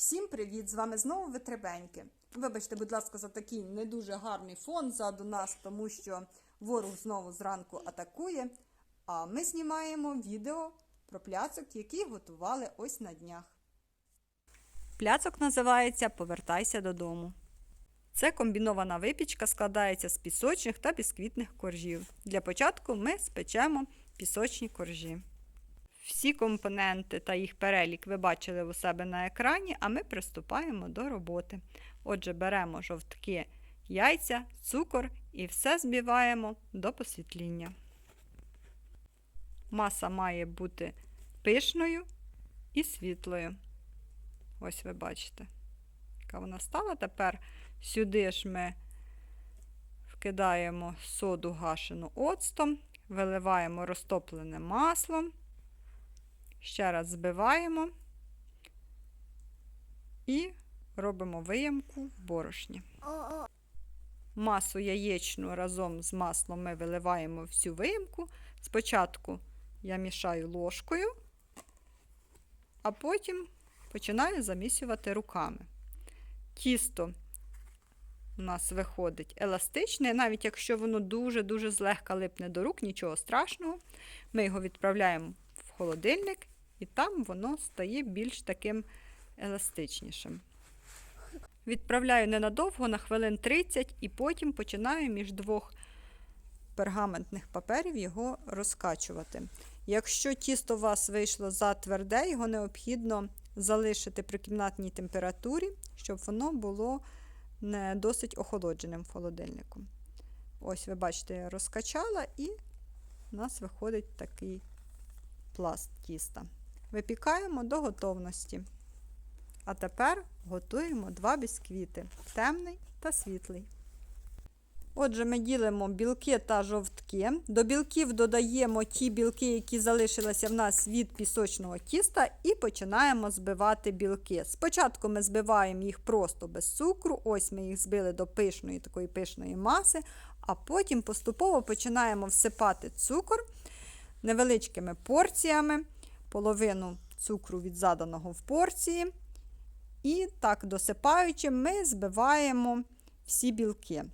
Всім привіт! З вами знову Витребеньки. Вибачте, будь ласка, за такий не дуже гарний фон ззаду нас, тому що ворог знову зранку атакує. А ми знімаємо відео про пляцок, який готували ось на днях. Пляцок називається Повертайся додому. Це комбінована випічка складається з пісочних та бісквітних коржів. Для початку ми спечемо пісочні коржі. Всі компоненти та їх перелік ви бачили у себе на екрані, а ми приступаємо до роботи. Отже, беремо жовтки, яйця, цукор і все збиваємо до посвітління. Маса має бути пишною і світлою. Ось ви бачите, яка вона стала. Тепер сюди ж ми вкидаємо соду гашену оцтом, виливаємо розтоплене масло. Ще раз збиваємо і робимо виямку в борошні. Масу яєчну разом з маслом ми виливаємо в цю виямку. Спочатку я мішаю ложкою, а потім починаю замісювати руками. Тісто у нас виходить еластичне, навіть якщо воно дуже-дуже злегка липне до рук, нічого страшного. Ми його відправляємо в холодильник, і там воно стає більш таким еластичнішим. Відправляю ненадовго на хвилин 30 і потім починаю між двох пергаментних паперів його розкачувати. Якщо тісто у вас вийшло затверде, його необхідно залишити при кімнатній температурі, щоб воно було не досить охолодженим в холодильнику. Ось, ви бачите, я розкачала і у нас виходить такий пласт тіста. Випікаємо до готовності. А тепер готуємо два бісквіти темний та світлий. Отже, ми ділимо білки та жовтки. До білків додаємо ті білки, які залишилися в нас від пісочного тіста, і починаємо збивати білки. Спочатку ми збиваємо їх просто без цукру, ось ми їх збили до пишної такої пишної маси, а потім поступово починаємо всипати цукор невеличкими порціями, половину цукру від заданого в порції. І так, досипаючи, ми збиваємо всі білки.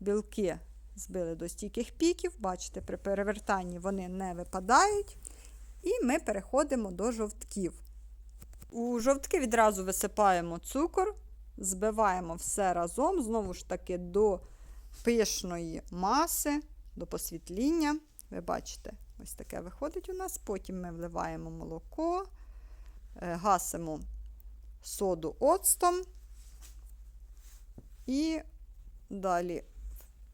Білки збили до стійких піків, бачите, при перевертанні вони не випадають. І ми переходимо до жовтків. У жовтки відразу висипаємо цукор, збиваємо все разом, знову ж таки, до пишної маси, до посвітління. Ви бачите, ось таке виходить у нас. Потім ми вливаємо молоко, гасимо соду оцтом і далі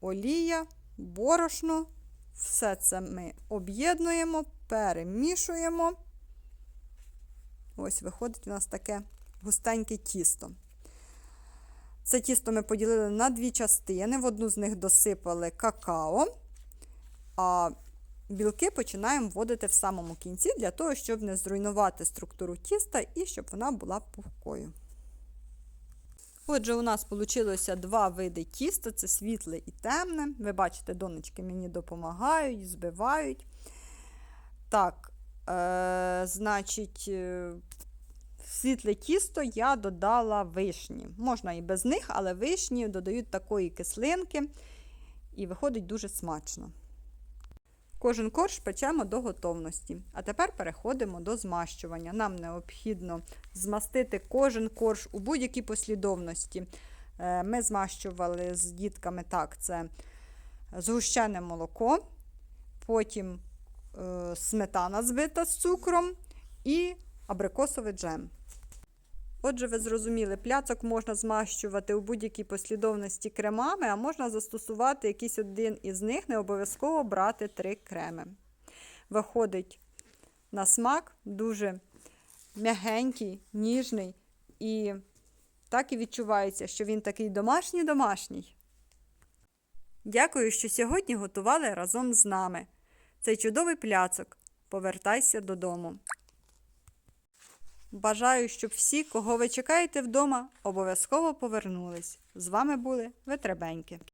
олія, борошно. Все це ми об'єднуємо, перемішуємо. Ось виходить у нас таке густеньке тісто. Це тісто ми поділили на дві частини. В одну з них досипали какао, а білки починаємо вводити в самому кінці, для того, щоб не зруйнувати структуру тіста і щоб вона була пухкою. Отже, у нас вийшло два види тіста: це світле і темне. Ви бачите, донечки мені допомагають, збивають. Так, е, значить, в світле тісто я додала вишні. Можна і без них, але вишні додають такої кислинки, і виходить дуже смачно. Кожен корж печемо до готовності. А тепер переходимо до змащування. Нам необхідно змастити кожен корж у будь-якій послідовності. Ми змащували з дітками так: це згущене молоко, потім сметана збита з цукром і абрикосовий джем. Отже, ви зрозуміли, пляцок можна змащувати у будь-якій послідовності кремами, а можна застосувати якийсь один із них, не обов'язково брати три креми. Виходить на смак дуже м'ягенький, ніжний, і так і відчувається, що він такий домашній-домашній. Дякую, що сьогодні готували разом з нами. Цей чудовий пляцок. Повертайся додому. Бажаю, щоб всі, кого ви чекаєте вдома, обов'язково повернулись. З вами були Витребеньки.